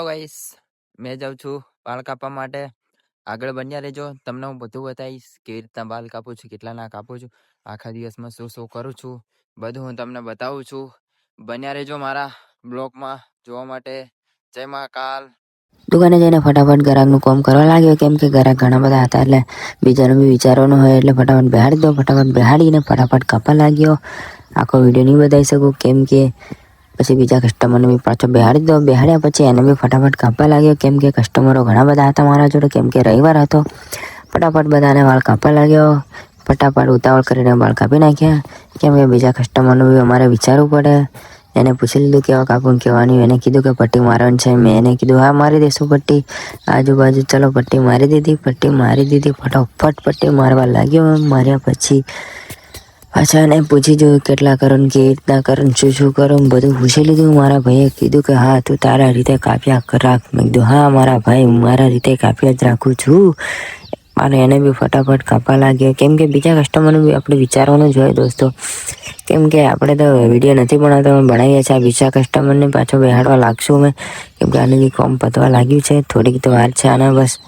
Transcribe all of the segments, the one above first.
Guys, મેં જાઉં છું વાળ કાપવા માટે. આગળ બન્યા રહેજો. તમને હું બધું બતાવીશ કેવી રીતના વાળ કાપું છું, કેટલા ના કાપું છું. આખા દિવસમાં શું શું કરું છું, બધું હું તમને બતાવું છું. બન્યા રહેજો મારા બ્લોગમાં જોવા માટે. જય મહાકાલ દુકાને જઈને ફટાફટ ગ્રાહકનું કામ કરવા લાગ્યો, કેમ કે ગ્રાહક ઘણા બધા હતા એટલે બીજાનું બી વિચારવાનું હોય, એટલે ફટાફટ બેહાડી દો, ફટાફટ બેહાડીને ફટાફટ કાપવા લાગ્યો. આખો વીડિયો નહીં બતાવી શકું, કેમ કે પછી બીજા કસ્ટમરને બી પાછો બેહાડી દો બેહાડ્યા પછી એને બી ફટાફટ કાપવા લાગ્યો. કેમ કે કસ્ટમરો ઘણા બધા હતા મારા જોડે. કેમ કે રવિવાર હતો. ફટાફટ બધાને વાળ કાપવા લાગ્યો. ફટાફટ ઉતાવળ કરીને વાળ કાપી નાખ્યા. કેમ કે બીજા કસ્ટમરનું બી અમારે વિચારવું પડે. એને પૂછી લીધું કેવા કાપું કહેવાનું એને કીધું કે પટ્ટી મારવાની છે. મેં એને કીધું, હા, મારી દેશું પટ્ટી. આજુબાજુ, ચલો, પટ્ટી મારી દીધી, પટ્ટી મારી દીધી. ફટાફટ પટ્ટી મારવા લાગ્યો. માર્યા પછી એને પૂછી જોયું કેટલા કરો ને કેવી રીતના કરો ને શું શું કરો બધું પૂછી લીધું. મારા ભાઈએ કીધું કે, હા, તું તારા રીતે કાપ્યા રાખ. મેં કીધું, હા, મારા ભાઈ, હું મારા રીતે કાપ્યા જ રાખું છું. અને એને બી ફટાફટ કાપવા લાગ્યો. કેમ કે બીજા કસ્ટમરને બી આપણે વિચારવાનું જ હોય દોસ્તો. કેમ કે આપણે તો વીડિયો નથી બનાવતા અમે બનાવીએ છીએ. આ બીજા કસ્ટમરને પાછો બેહાડવા લાગશું અમે. કેમ કે આને બી કોમ પતવા લાગ્યું છે. થોડીક તો વાર છે આના બસ.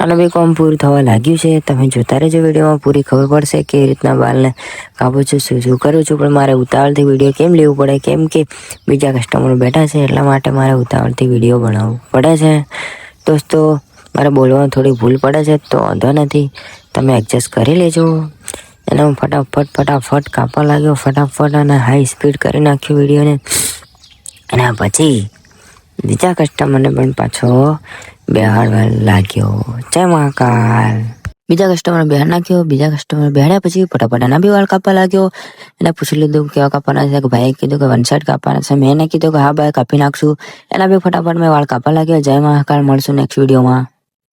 આનું બી કોમ પૂરું થવા લાગ્યું છે. તમે જોતા રહેજો વિડીયોમાં. પૂરી ખબર પડશે કે એ રીતના બાલને કાપું છું, શું શું કરું છું. પણ મારે ઉતાવળથી વીડિયો કેમ લેવું પડે? કેમ કે બીજા કસ્ટમર બેઠા છે એટલા માટે મારે ઉતાવળથી વીડિયો બનાવવું પડે છે. દોસ્તો, મારે બોલવામાં થોડી ભૂલ પડે છે, તો વાંધો નથી. તમે એડજસ્ટ કરી લેજો. એને હું ફટાફટ ફટાફટ કાપવા લાગ્યો. ફટાફટ અને હાઈ સ્પીડ કરી નાખ્યો વિડીયોને. એના પછી બીજા કસ્ટમરને પણ પાછો બેહાડવા લાગ્યો. જય મહાકાલ. બીજા કસ્ટમર બેહાડ નાખ્યો, બીજા કસ્ટમર બેહાડ્યા પછી ફટાફટ એના બી વાળ કાપવા લાગ્યો. એને પૂછી લીધું કેવા કાપવાના છે કે ભાઈ કીધું કે વન સાઈડ કાપવાના છે. મેં એને કીધું કે હા ભાઈ કાપી નાખશું. એના બી ફટાફટ મેં વાળ કાપવા લાગ્યો. જય મહાકાલ, મળશું નેક્સ્ટ વિડીયોમાં